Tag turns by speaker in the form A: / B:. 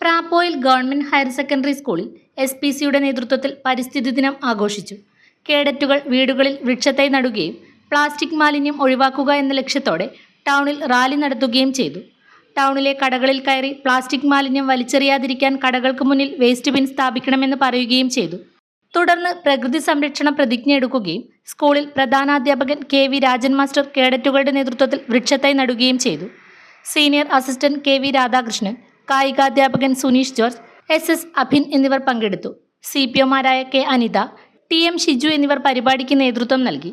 A: പ്രാപ്പോയിൽ government higher secondary സ്കൂളിൽ S P സിയുടെ നേതൃത്വത്തിൽ പരിസ്ഥിതി ദിനം ആഘോഷിച്ചു. കേഡറ്റുകൾ വീടുകളിൽ വൃക്ഷത്തൈ നടുകയും പ്ലാസ്റ്റിക് മാലിന്യം ഒഴിവാക്കുക എന്ന ലക്ഷ്യത്തോടെ ടൗണിൽ റാലി നടത്തുകയും ചെയ്തു. ടൗണിലെ കടകളിൽ കയറി പ്ലാസ്റ്റിക് മാലിന്യം വലിച്ചെറിയാതിരിക്കാൻ കടകൾക്ക് മുന്നിൽ വേസ്റ്റ് ബിൻ സ്ഥാപിക്കണമെന്ന് പറയുകയും ചെയ്തു. തുടർന്ന് പ്രകൃതി സംരക്ഷണ പ്രതിജ്ഞ എടുക്കുകയും സ്കൂളിൽ പ്രധാനാധ്യാപകൻ കെ വി രാജൻ മാസ്റ്റർ കേഡറ്റുകളുടെ നേതൃത്വത്തിൽ വൃക്ഷത്തൈ നടുകയും ചെയ്തു. Senior assistant K V Radhakrishnan കായികാധ്യാപകൻ Suneesh George S S Abhin എന്നിവർ പങ്കെടുത്തു. C P ഒമാരായ K Anitha T M Shiju എന്നിവർ പരിപാടിക്ക് നേതൃത്വം നൽകി.